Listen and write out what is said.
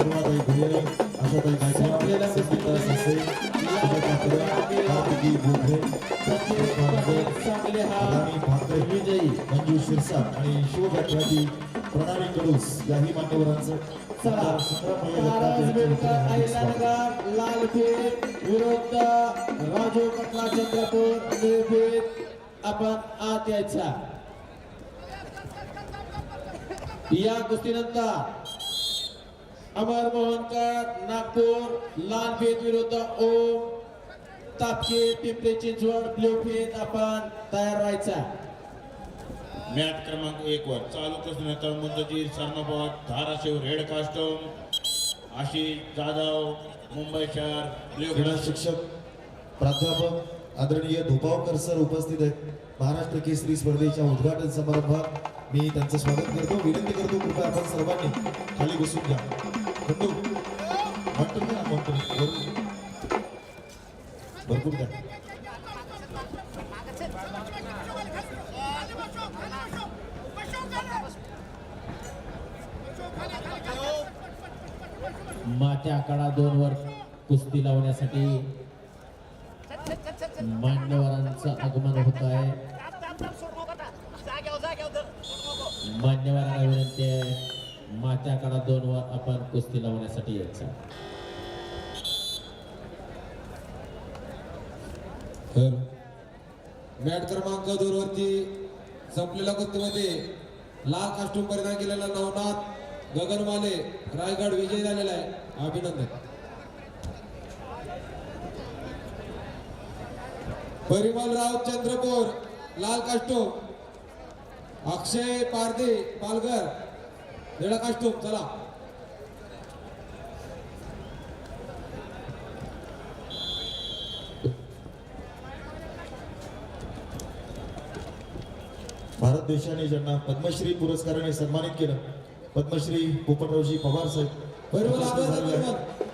अपूर्वाताई भुये आशाताई गायकवाड संगीता ससे सुजाता बोधे विजयी मंजू शिरसाट आणि प्रणाली कडूस याही मान्यवरांचं लालपेठ विरुद्ध राजू चंद्रपूर आपण आत यायचा. या गोष्टीनंतर अमर मोहनकर नागपूर लालपेठ विरुद्ध ओम तापके पिंपरी चिंचवड ब्ल्यूपेठ आपण तयार राहायचा. मॅट क्रमांक एक वर चालू कुस्तीनंतर मुंतजीर सरनोबत धाराशिव रेड कास्टम आशिष जाधव मुंबई शहर ब्ल्यू शिक्षक प्राध्यापक आदरणीय धोपावकर सर उपस्थित आहेत. महाराष्ट्र केसरी स्पर्धेच्या उद्घाटन समारंभात मी त्यांचं स्वागत करतो. विनंती करतो कृपया आपण सर्वांनी खाली बसून घ्या. भरपूर भरपूर द्या. मात्या आकडा दोन वर कुस्ती लावण्यासाठी मान्यवरांचं आगमन होत आहे. मान्यवरांना विनंती आहे मात्या दोन वर आपण कुस्ती लावण्यासाठी यायचं. तर मॅट क्रमांक दोन वरती संपलेल्या कुस्तीमध्ये लाल कास्टूम परिधान केलेला नवनाथ गगनवाले रायगड विजय झालेला आहे. अभिनंदन. परिमल राव चंद्रपूर लाल कास्टूम अक्षय पारदे पालघर. निळा कास्टूम चला. भारत देशाने ज्यांना पद्मश्री पुरस्काराने सन्मानित केलं पद्मश्री पोपटरावजी पवार साहेब. परिमल.